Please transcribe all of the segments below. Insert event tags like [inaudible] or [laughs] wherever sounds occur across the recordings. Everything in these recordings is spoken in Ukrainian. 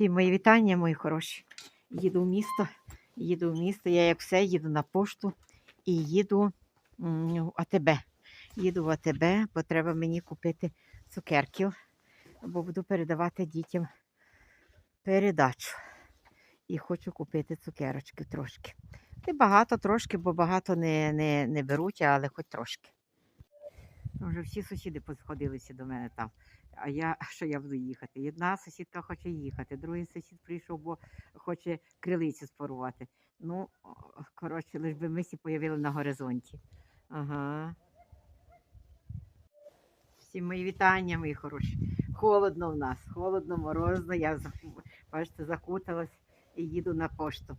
Всі мої вітання, мої хороші. Їду в місто, їду в місто. Я як все їду на пошту і їду в АТБ. Їду в АТБ, бо треба мені купити цукерків, бо буду передавати дітям передачу. І хочу купити цукерочки трошки. Не багато трошки, бо багато не, не, не беруть, але хоч трошки. Вже всі сусіди посходилися до мене там. А я [laughs] що я буду їхати? Одна сусідка хоче їхати, другий сусід прийшов, бо хоче крилицю спорувати. Ну, коротше, лиш би ми всі появили на горизонті. Ага. Всі мої вітання, мої хороші. Холодно в нас, холодно, морозно. Я бачите, закуталась і їду на пошту.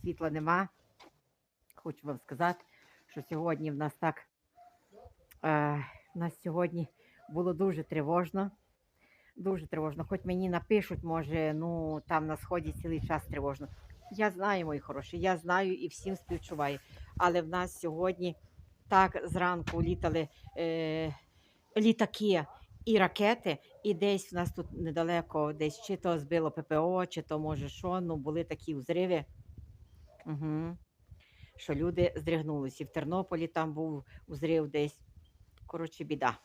Світла нема. Хочу вам сказати, що сьогодні в нас так. Е, в нас сьогодні було дуже тривожно. Дуже тривожно. Хоч мені напишуть, може, ну там на сході цілий час тривожно. Я знаю, мої хороші, я знаю і всім співчуваю. Але в нас сьогодні так зранку літали е, літаки і ракети, і десь в нас тут недалеко, десь чи то збило ППО, чи то може що, ну були такі взриви. Угу. Що люди здригнулися. І в Тернополі там був взрив десь. Коротше, біда.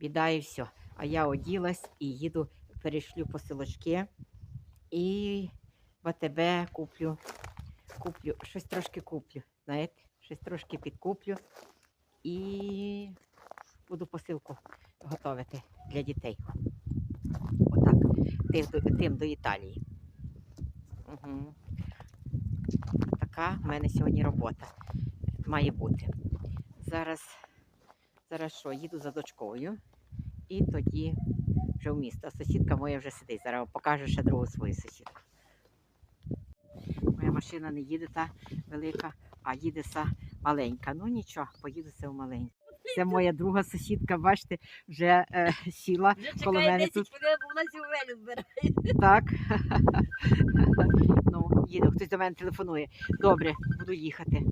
Біда і все. А я оділась і їду, перейшлю посилочки і в АТБ куплю, куплю, щось трошки куплю. Знаєте, щось трошки підкуплю і буду посилку готувати для дітей. Отак. Тим до, тим до Італії. Угу. Така в мене сьогодні робота має бути. Зараз, зараз що, їду за дочкою і тоді вже в місто. Сусідка моя вже сидить. Зараз покажу ще другу свою сусідку. Моя машина не їде та велика, а їде са маленька. Ну нічого, поїду це в маленьку. Це моя друга сусідка, бачите, вже е, [laughs] сіла Вже коло мене 10 тут. хвилин, бо вона сьогодні збирає. Так. [laughs] ну, їду, хтось до мене телефонує. Добре, буду їхати.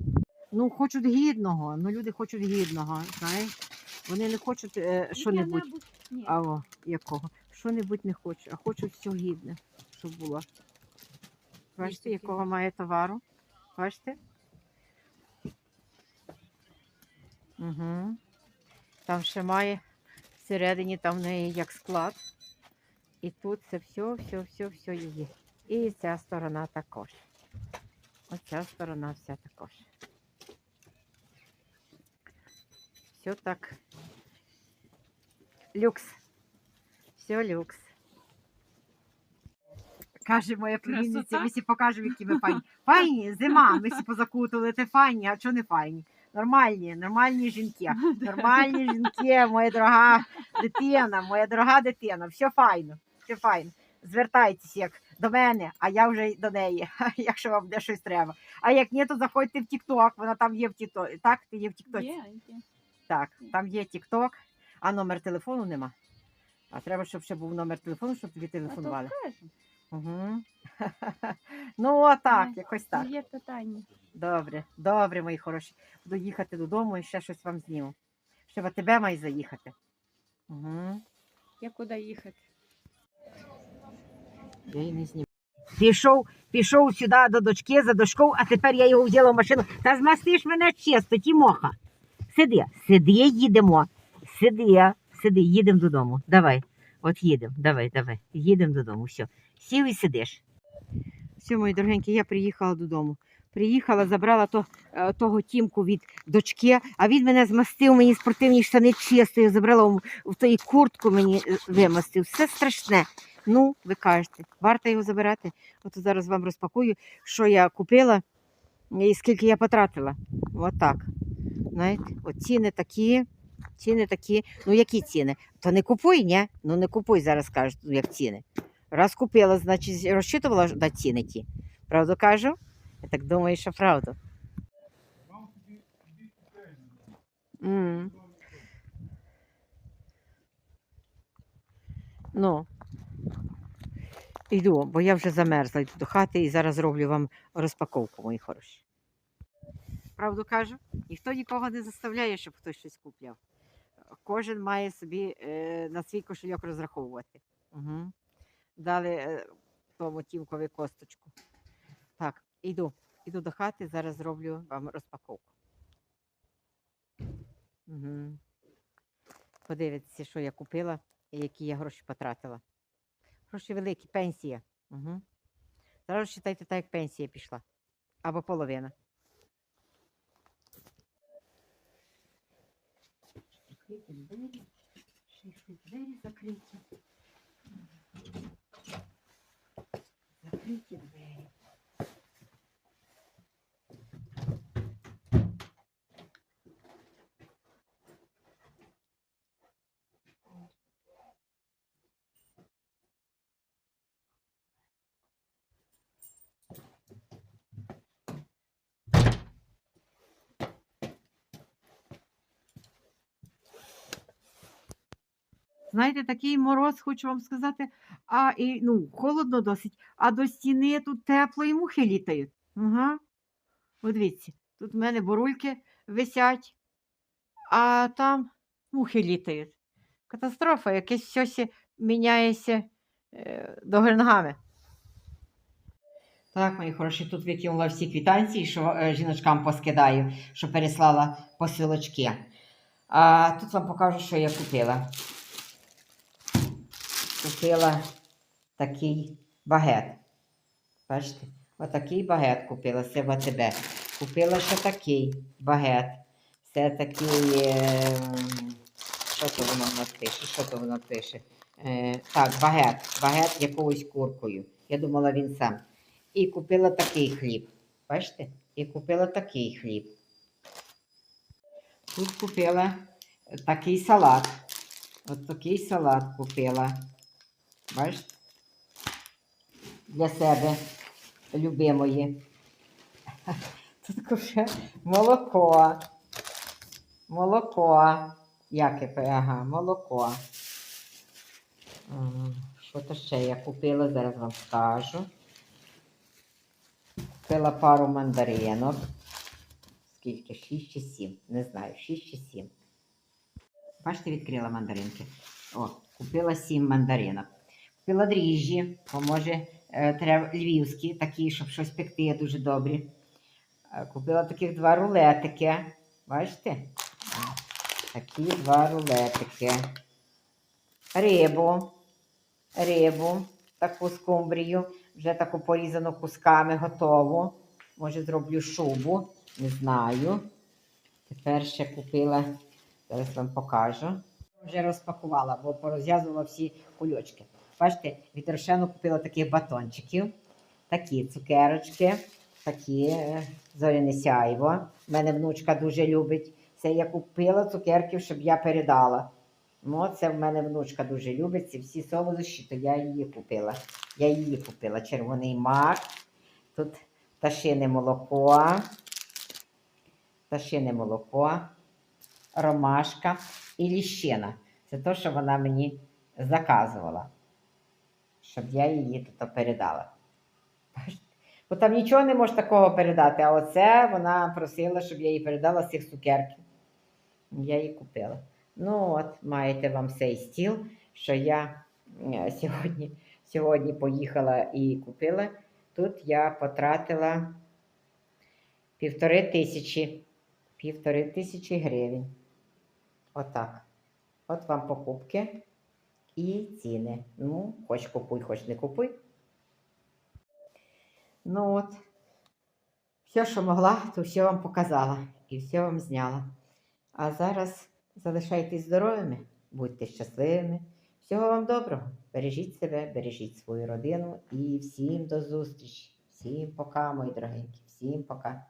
Ну, хочуть гідного. Ну, люди хочуть гідного, знаєш. Вони не хочуть е, що-небудь. Алло, якого? Що-небудь не хочуть, а хочуть все гідне, щоб було. Бачите, якого має товару? Бачите? Угу. Там ще має всередині там в неї як склад. І тут це все, все, все, все її. І ця сторона також. Оця сторона вся також. Все так. Люкс. Все люкс. Каже моя племінниця, ми всі покажемо, які ми файні. Файні, зима, ми всі позакутали, ти файні, а чого не файні? Нормальні, нормальні жінки. [laughs] Нормальні жінки, моя дорога дитина, моя дорога дитина, все файно, все файно. Звертайтеся як до мене, а я вже до неї, [laughs] якщо вам де щось треба. А як ні, то заходьте в Тік-Ток, вона там є в Тік-Ток. Так, ти є в Тік-Тоці? Так, там є Тік-Ток, а номер телефону нема. А треба, щоб ще був номер телефону, щоб тобі А то телефонували. Угу. [laughs] ну, отак, якось так. Є питання. Добре, добре, мої хороші. Буду їхати додому і ще щось вам зніму. Ще в АТБ маю заїхати. Угу. Я куди їхати? Я її не зніму. Пішов, пішов сюди до дочки за дочкою, а тепер я його взяла в машину. Та змастиш мене чисто, Тімоха. Сиди, сиди, їдемо. Сиди, я, сиди, їдемо додому. Давай. От їдемо, давай, давай. Їдемо додому. Все. Сів і сидиш. Все, мої дорогенькі, я приїхала додому. Приїхала, забрала то, е, того тімку від дочки, а він мене змастив, мені спортивні штани чисто, я забрала в, в куртку мені е, вимастив. Все страшне. Ну, ви кажете, варто його забирати. От зараз вам розпакую, що я купила і скільки я потратила. Отак. Знаєте, от ціни такі, ціни такі. Ну, які ціни? То не купуй, ні? Ну не купуй, зараз кажуть, ну, як ціни. Раз купила, значить розчитувала на ціни ті. Правду кажу? Я так думаю, що правду. М. Ну. Йду, бо я вже замерзла, йду до хати і зараз зроблю вам розпаковку, мої хороші. Правду кажу, ніхто нікого не заставляє, щоб хтось щось купляв. Кожен має собі е, на свій кошельок розраховувати. Угу. дали е, тому тімкові косточку. Так, іду. Іду до хати, зараз зроблю вам розпаковку. Угу. Подивіться, що я купила і які я гроші потратила. Гроші великі, пенсія. Угу. Зараз вважайте так, як пенсія пішла. Або половина. Закриті двері. Тут двері закриті. Закриті двері. Знаєте, такий мороз, хочу вам сказати, а і ну, холодно досить, а до стіни тут тепло і мухи літають. Ага. От дивіться, тут в мене бурульки висять, а там мухи літають. Катастрофа, якесь щось міняється е, до ногами. Так, мої хороші, тут викинула всі квитанції, що е, жіночкам поскидаю, що переслала посилочки. А тут вам покажу, що я купила купила такий багет. Бачите, отакий багет купила, це в АТБ. Купила ще такий багет. Це такий, е, що то воно в нас пише? Що то воно пише? Е, так, багет. Багет якоюсь куркою. Я думала, він сам. І купила такий хліб. Бачите? І купила такий хліб. Тут купила такий салат. От такий салат купила. Бачите? Для себе любимої. Тут ще молоко. Молоко. Яке пе- ага, молоко. Що то ще я купила, зараз вам скажу. Купила пару мандаринок. Скільки? 6 чи 7? Не знаю, 6 чи 7. Бачите, відкрила мандаринки. О, купила 7 мандаринок. Купила дріжджі, бо може е, треба львівські, такі, щоб щось пекти дуже добрі. Е, Купила таких два рулетики. Бачите? Такі два рулетики. Рибу. Рибу, таку скумбрію, вже таку порізану кусками готову. Може, зроблю шубу, не знаю. Тепер ще купила, зараз вам покажу. Вже розпакувала, бо порозв'язувала всі кульочки. Бачите, від купила таких батончиків, такі цукерочки, такі е, зоряне сяйво. Мене внучка дуже любить. Це я купила цукерків, щоб я передала. Ну, це в мене внучка дуже любить. Ці всі солодощі, то я її купила. Я її купила. Червоний мак. Тут пташине молоко. Пташине молоко, ромашка і ліщина. Це те, що вона мені заказувала, щоб я її тут передала. Бо там нічого не може такого передати, а оце вона просила, щоб я їй передала з цих цукерків. Я її купила. Ну, от, маєте вам цей стіл, що я е, сьогодні, сьогодні поїхала і купила. Тут я потратила півтори тисячі, півтори тисячі гривень. Отак. От вам покупки і ціни. Ну, хоч купуй, хоч не купуй. Ну от, все, що могла, то все вам показала і все вам зняла. А зараз залишайтесь здоровими, будьте щасливими. Всього вам доброго. Бережіть себе, бережіть свою родину і всім до зустрічі. Всім пока, мої дорогенькі. Всім пока.